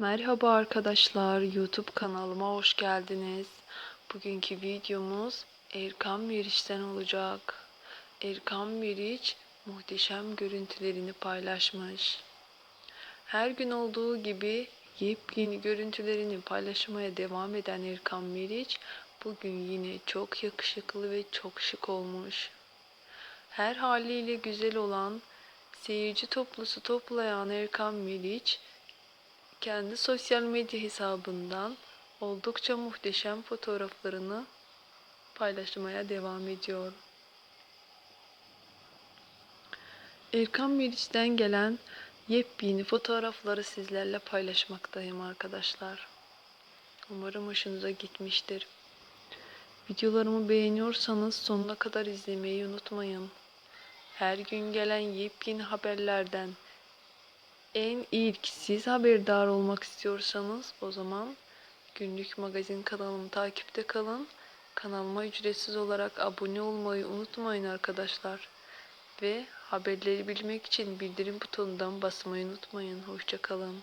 Merhaba arkadaşlar, YouTube kanalıma hoş geldiniz. Bugünkü videomuz Erkan Meriç'ten olacak. Erkan Meriç muhteşem görüntülerini paylaşmış. Her gün olduğu gibi yepyeni görüntülerini paylaşmaya devam eden Erkan Meriç bugün yine çok yakışıklı ve çok şık olmuş. Her haliyle güzel olan, seyirci toplusu toplayan Erkan Meriç kendi sosyal medya hesabından oldukça muhteşem fotoğraflarını paylaşmaya devam ediyor. Erkan Meriç'ten gelen yepyeni fotoğrafları sizlerle paylaşmaktayım arkadaşlar. Umarım hoşunuza gitmiştir. Videolarımı beğeniyorsanız sonuna kadar izlemeyi unutmayın. Her gün gelen yepyeni haberlerden en ilk siz haberdar olmak istiyorsanız o zaman günlük magazin kanalımı takipte kalın. Kanalıma ücretsiz olarak abone olmayı unutmayın arkadaşlar. Ve haberleri bilmek için bildirim butonundan basmayı unutmayın. Hoşçakalın.